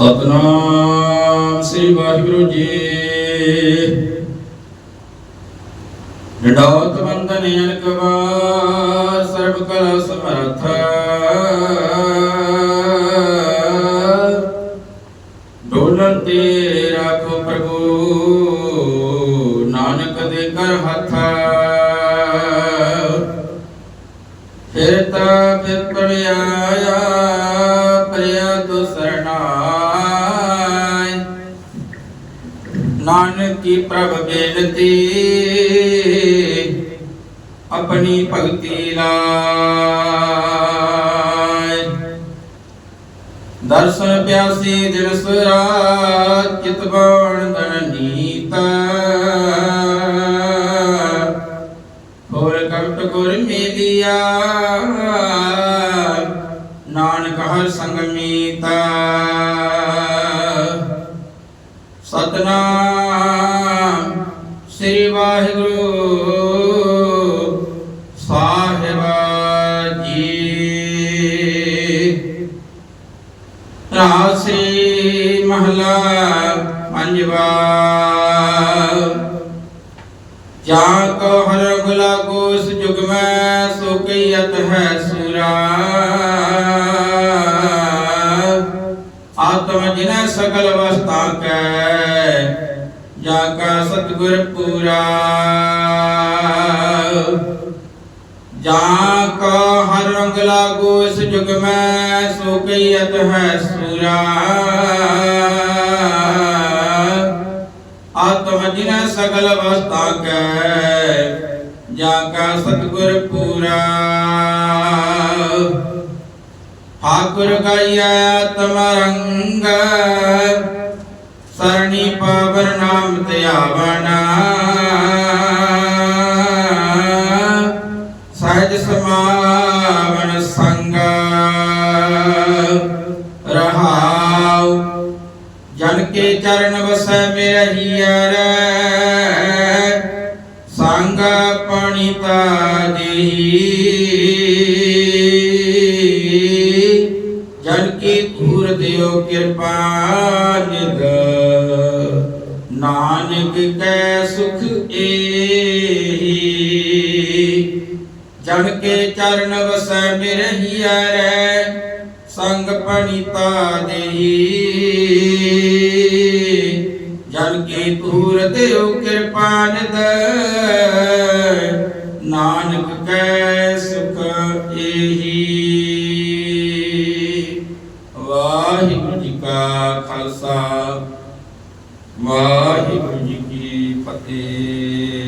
ਸਤਨਾਮ ਸ੍ਰੀ ਵਾਹਿਗੁਰੂ ਜੀ। ਡਡਾਉਤ ਬੰਦਨ ਅਨਕ ਸਰਬ ਕਲਾ ਸਮਰਥ। ਡੋਲਨ ਤੇ ਰਾਖੋ ਪ੍ਰਭੂ, ਨਾਨਕ ਦੇ ਕਰ ਹੱਥ। ਫਿਰ ਤਾ ਫਿਰ ਪਰਿਆਇਆ ਕੀ ਪ੍ਰਭ ਬੇਨਤੀ? ਆਪਣੀ ਭਗਤੀ ਲਾਇ। ਦਰਸ਼ਨ ਪਿਆਸੀ ਦਿਨ ਸਰਾਤ ਚਿਤ ਬਾਣ ਦਨ ਹੋਰ ਕਪਟ ਗੁਰ ਮੇਲਿਆ ਨਾਨਕ ਹਰ ਸੰਗ ਮੀਤਾ। ਸਤਨਾਮ ਰਾਸੀ ਮਹਲਾ ਪੰਜਵਾ। ਜਾਂ ਕੋ ਹਰ ਗੁਲਾ ਕੋਸ ਜੁਗ ਮੈਂ, ਸੋ ਹੈ ਸੁਰਾ। ਆਤਮ ਜਿਨ ਸਕਲ ਵਸਤਾ ਕੈ, ਜਾ ਕਾ ਸਤਿਗੁਰ ਪੂਰਾ। ਜਾਂ ਕੋ ਹਰ ਰੰਗ ਲਾਗੋ ਇਸ ਜੁਗ ਮੈਂ, ਸੋ ਕਈਤ ਹੈ ਸੁਰਾ। ਆਤਮ ਜਿਨ ਸਗਲ ਅਵਸਥਾ ਕੈ, ਜਾ ਕਾ ਸਤਿਗੁਰ ਪੂਰਾ। ਠਾਕੁਰ ਗਾਇਆ ਆਤਮ ਰੰਗ, ਸਰਣੀ ਪਾਵਰ ਨਾਮ ਧਿਆਵਨਾ ਹੀਰ ਸੰਗ ਪਣਿਤਾ ਦੇਹੀ ਜਨ ਕੀ ਧੂਰ ਦਿਓ ਕਿਰਪਾ ਨਿਦ ਨਾਨਕ ਕੈ ਸੁਖ ਏਹੀ। ਜਨ ਕੇ ਚਰਨ ਵਸੈ ਮੇਰੇ ਹੀਰ ਸੰਗ ਪਣਿਤਾ ਦੇਹੀ ਕੀ ਪੂਰ ਦਿਓ ਕਿਰਪਾ ਨਿਦ ਨਾਨਕ ਕੈ ਸੁਖ ਏਹੀ। ਵਾਹਿਗੁਰੂ ਜੀ ਕਾ ਖਾਲਸਾ। ਵਾਹਿਗੁਰੂ ਜੀ ਕੀ ਫਤਿਹ।